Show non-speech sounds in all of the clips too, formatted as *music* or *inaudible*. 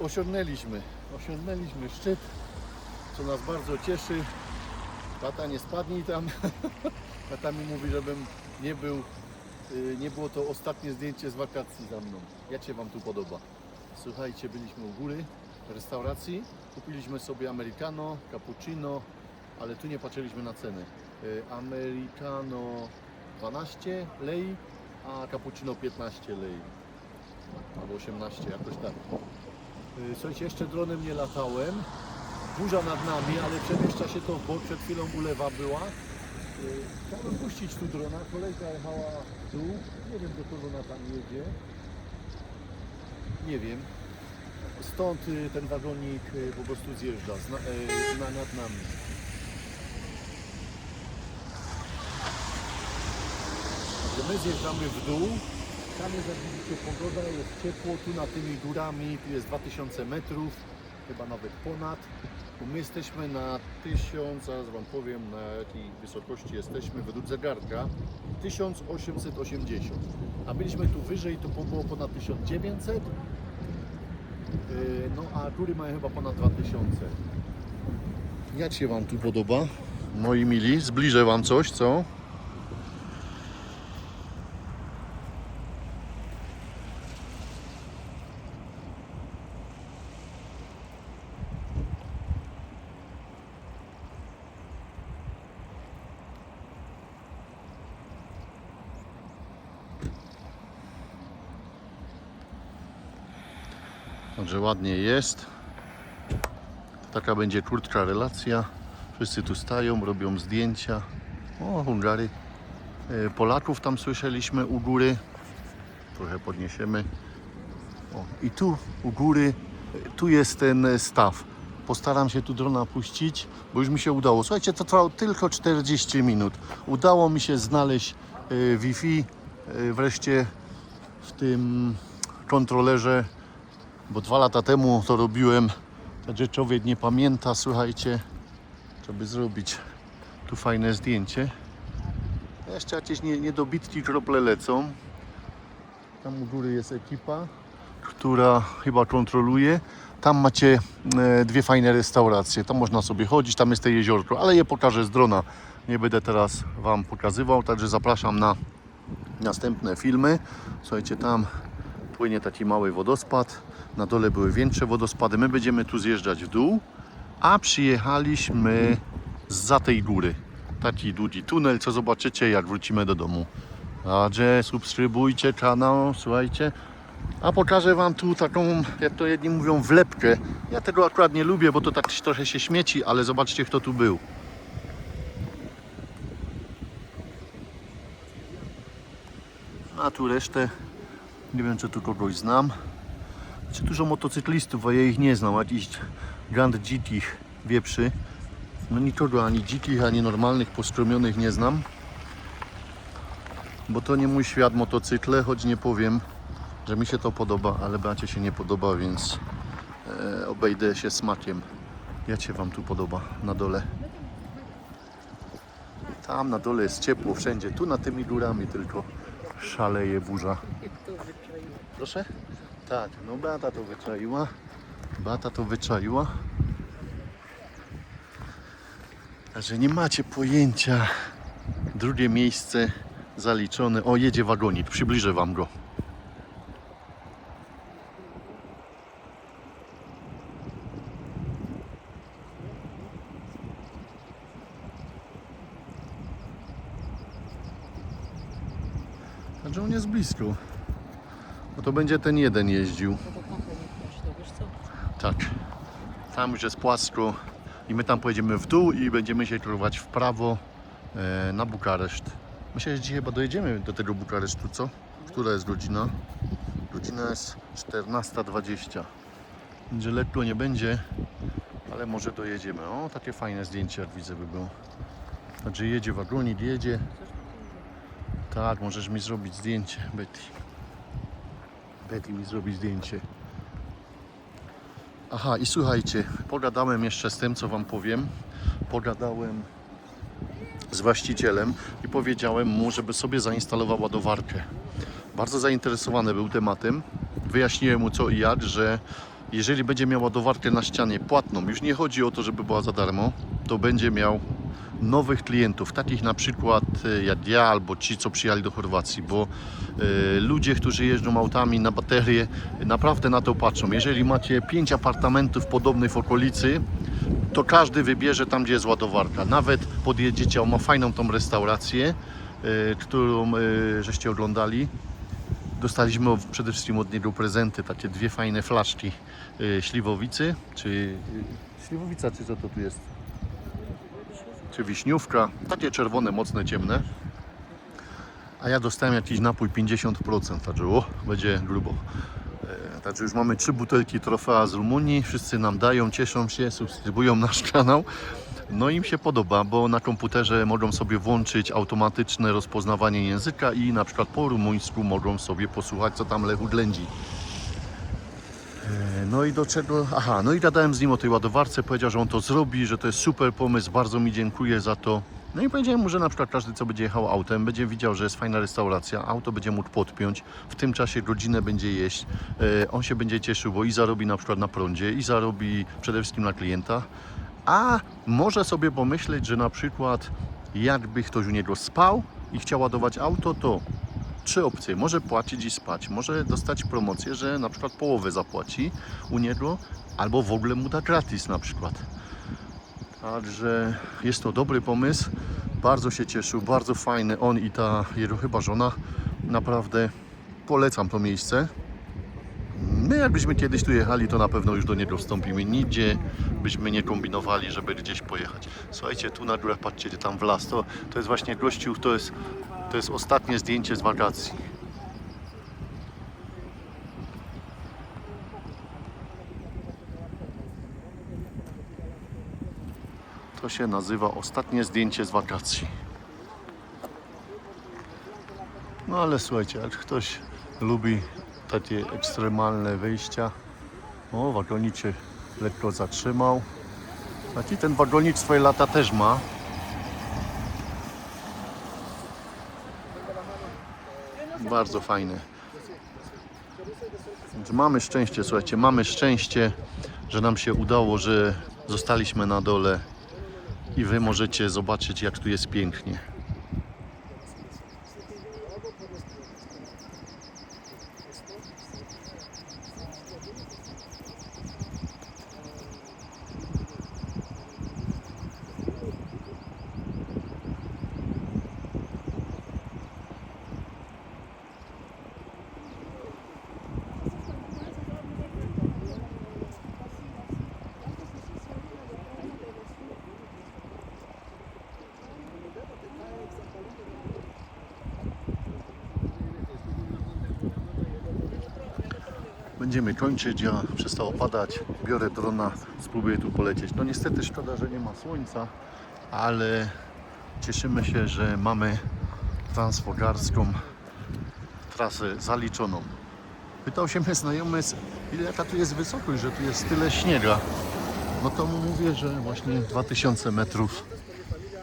osiągnęliśmy. Osiągnęliśmy szczyt, co nas bardzo cieszy. Tata nie spadnij tam. *laughs* Tata mi mówi, żebym nie był, y, nie było to ostatnie zdjęcie z wakacji za mną. Jak się Wam tu podoba? Słuchajcie, byliśmy u góry restauracji, kupiliśmy sobie americano, cappuccino, ale tu nie patrzyliśmy na ceny. Y, Americano 12 lei, a cappuccino 15 lei. Albo 18, jakoś tak. Y, Słuchajcie, jeszcze dronem nie latałem. Burza nad nami, ale przemieszcza się to w bok. Przed chwilą ulewa była. Y, Chciałem puścić tu drona. Kolejka jechała w dół. Nie wiem, do kogo ona tam jedzie. Nie wiem. Stąd y, ten wagonik y, po prostu zjeżdża zna, y, na, nad nami. My zjeżdżamy w dół. Tam jest, jak widzicie, pogoda, jest ciepło, tu na tymi górami, tu jest 2000 metrów, chyba nawet ponad. My jesteśmy na 1000, zaraz Wam powiem na jakiej wysokości jesteśmy według zegarka, 1880. A byliśmy tu wyżej, to było ponad 1900, Yy, no a góry mają chyba ponad 2000. Jak się Wam tu podoba? Moi mili, zbliżę Wam coś, co? Także ładnie jest. Taka będzie krótka relacja. Wszyscy tu stają, robią zdjęcia. O, Hungary. E, Polaków tam słyszeliśmy u góry. Trochę podniesiemy. O, I tu u góry, e, tu jest ten e, staw. Postaram się tu drona puścić, bo już mi się udało. Słuchajcie, to trwało tylko 40 minut. Udało mi się znaleźć Wi-Fi wreszcie w tym kontrolerze bo dwa lata temu to robiłem. Także człowiek nie pamięta, słuchajcie, żeby zrobić tu fajne zdjęcie. Jeszcze jakieś nie- niedobitki krople lecą. Tam u góry jest ekipa, która chyba kontroluje. Tam macie e, dwie fajne restauracje. Tam można sobie chodzić, tam jest to jeziorko, ale je pokażę z drona. Nie będę teraz Wam pokazywał, także zapraszam na następne filmy. Słuchajcie, tam płynie taki mały wodospad. Na dole były większe wodospady. My będziemy tu zjeżdżać w dół, a przyjechaliśmy za tej góry. Taki długi tunel, co zobaczycie jak wrócimy do domu. Także subskrybujcie kanał, słuchajcie. A pokażę Wam tu taką, jak to jedni mówią, wlepkę. Ja tego akurat nie lubię, bo to tak trochę się śmieci, ale zobaczcie kto tu był. A tu resztę, nie wiem czy tu kogoś znam. Czy dużo motocyklistów, a ja ich nie znam. Jakiś Grand dzikich wieprzy. No nikogo, ani dzikich, ani normalnych, postromionych nie znam. Bo to nie mój świat motocykle, choć nie powiem, że mi się to podoba, ale Beacie się nie podoba, więc e, obejdę się smakiem. Jak się Wam tu podoba na dole? Tam na dole jest ciepło wszędzie, tu na tymi górami tylko szaleje burza. Proszę? Tak, no Beata to wyczaiła. Beata to wyczaiła. Także nie macie pojęcia. Drugie miejsce zaliczone. O, jedzie wagonik. Przybliżę Wam go. Także on jest blisko. To będzie ten jeden jeździł. No? Tak. Tam już jest płasko i my tam pojedziemy w dół i będziemy się kierować w prawo e, na Bukareszt. Myślę, że dzisiaj chyba dojedziemy do tego Bukaresztu, co? Która jest godzina? Godzina jest 14.20. Będzie lekko nie będzie, ale może dojedziemy. O, takie fajne zdjęcie jak widzę by było. Także jedzie wagonik, jedzie. Tak, możesz mi zrobić zdjęcie, Betty. Betty mi zrobi zdjęcie. Aha, i słuchajcie, pogadałem jeszcze z tym, co Wam powiem. Pogadałem z właścicielem i powiedziałem mu, żeby sobie zainstalował ładowarkę. Bardzo zainteresowany był tematem. Wyjaśniłem mu co i jak, że jeżeli będzie miał ładowarkę na ścianie płatną, już nie chodzi o to, żeby była za darmo, to będzie miał nowych klientów, takich na przykład e, jak ja albo ci, co przyjechali do Chorwacji, bo e, ludzie, którzy jeżdżą autami na baterie, naprawdę na to patrzą. Jeżeli macie pięć apartamentów podobnych w okolicy, to każdy wybierze tam, gdzie jest ładowarka. Nawet podjedziecie, on ma fajną tą restaurację, e, którą żeście oglądali. Dostaliśmy przede wszystkim od niego prezenty, takie dwie fajne flaszki śliwowicy, czy śliwowica, czy co to tu jest? Czy wiśniówka, takie czerwone, mocne, ciemne. A ja dostałem jakiś napój 50%, także o, będzie grubo. E, Także już mamy trzy butelki trofea z Rumunii, wszyscy nam dają, cieszą się, subskrybują nasz kanał. No im się podoba, bo na komputerze mogą sobie włączyć automatyczne rozpoznawanie języka i na przykład po rumuńsku mogą sobie posłuchać, co tam Lechu ględzi. E, No i do czego? Aha, no i gadałem z nim o tej ładowarce, powiedział, że on to zrobi, że to jest super pomysł, bardzo mi dziękuję za to. No i powiedziałem mu, że na przykład każdy, co będzie jechał autem, będzie widział, że jest fajna restauracja, auto będzie mógł podpiąć, w tym czasie godzinę będzie jeść, e, on się będzie cieszył, bo i zarobi na przykład na prądzie, i zarobi przede wszystkim na klienta, a może sobie pomyśleć, że na przykład jakby ktoś u niego spał i chciał ładować auto, to trzy opcje. Może płacić i spać, może dostać promocję, że na przykład połowę zapłaci u niego, albo w ogóle mu da gratis na przykład. Także jest to dobry pomysł. Bardzo się cieszył, bardzo fajny. On i ta jego chyba żona. Naprawdę polecam to miejsce. My jakbyśmy kiedyś tu jechali, to na pewno już do niego wstąpimy. Nigdzie byśmy nie kombinowali, żeby gdzieś pojechać. Słuchajcie, tu na górę patrzcie, tam w las. To, to jest właśnie gościu, to jest, to jest ostatnie zdjęcie z wakacji. To się nazywa ostatnie zdjęcie z wakacji. No ale słuchajcie, jak ktoś lubi takie ekstremalne wyjścia, o wagonik się lekko zatrzymał. Taki ten wagonik swoje lata też ma. Bardzo fajny. Więc mamy szczęście, słuchajcie, mamy szczęście, że nam się udało, że zostaliśmy na dole i wy możecie zobaczyć, jak tu jest pięknie. Będziemy kończyć, ja przestało padać, biorę drona, spróbuję tu polecieć. No niestety szkoda, że nie ma słońca, ale cieszymy się, że mamy transfogarską trasę zaliczoną. Pytał się mnie znajomy, jaka tu jest wysokość, że tu jest tyle śniega. No to mu mówię, że właśnie 2000 metrów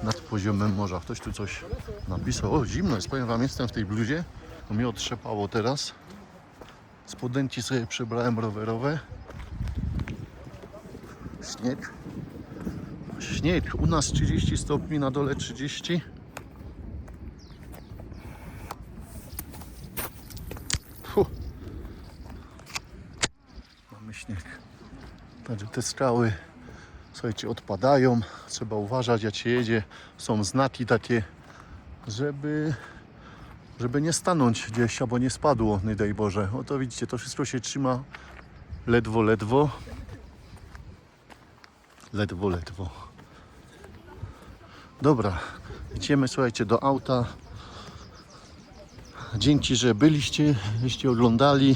nad poziomem morza. Ktoś tu coś napisał. O, zimno jest, powiem wam, jestem w tej bluzie. No mnie otrzepało teraz. Spodenki sobie przebrałem rowerowe. Śnieg. Śnieg. U nas 30 stopni, na dole 30. Fuh. Mamy śnieg. Także te skały, słuchajcie, odpadają. Trzeba uważać, jak się jedzie. Są znaki takie, żeby żeby nie stanąć gdzieś albo nie spadło, nie daj Boże. Oto widzicie, to wszystko się trzyma ledwo, ledwo. Ledwo, ledwo. Dobra, idziemy, słuchajcie, do auta. Dzięki, że byliście, żeście oglądali,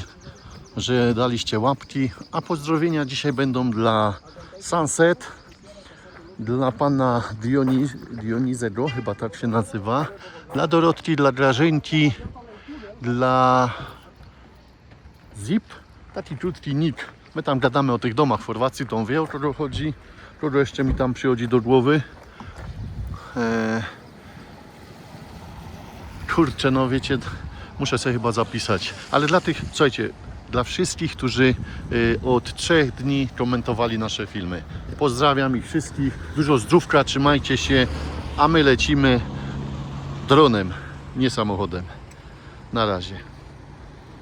że daliście łapki. A pozdrowienia dzisiaj będą dla Sunset, dla pana Dioni, Dionizego, chyba tak się nazywa, dla Dorotki, dla Grażynki, dla Zip, taki krótki nick. My tam gadamy o tych domach w Chorwacji, to on wie o kogo chodzi, kogo jeszcze mi tam przychodzi do głowy. Eee, kurczę, no wiecie, muszę sobie chyba zapisać. Ale dla tych, słuchajcie, dla wszystkich, którzy y, od trzech dni komentowali nasze filmy. Pozdrawiam ich wszystkich, dużo zdrówka, trzymajcie się, a my lecimy dronem, nie samochodem. Na razie.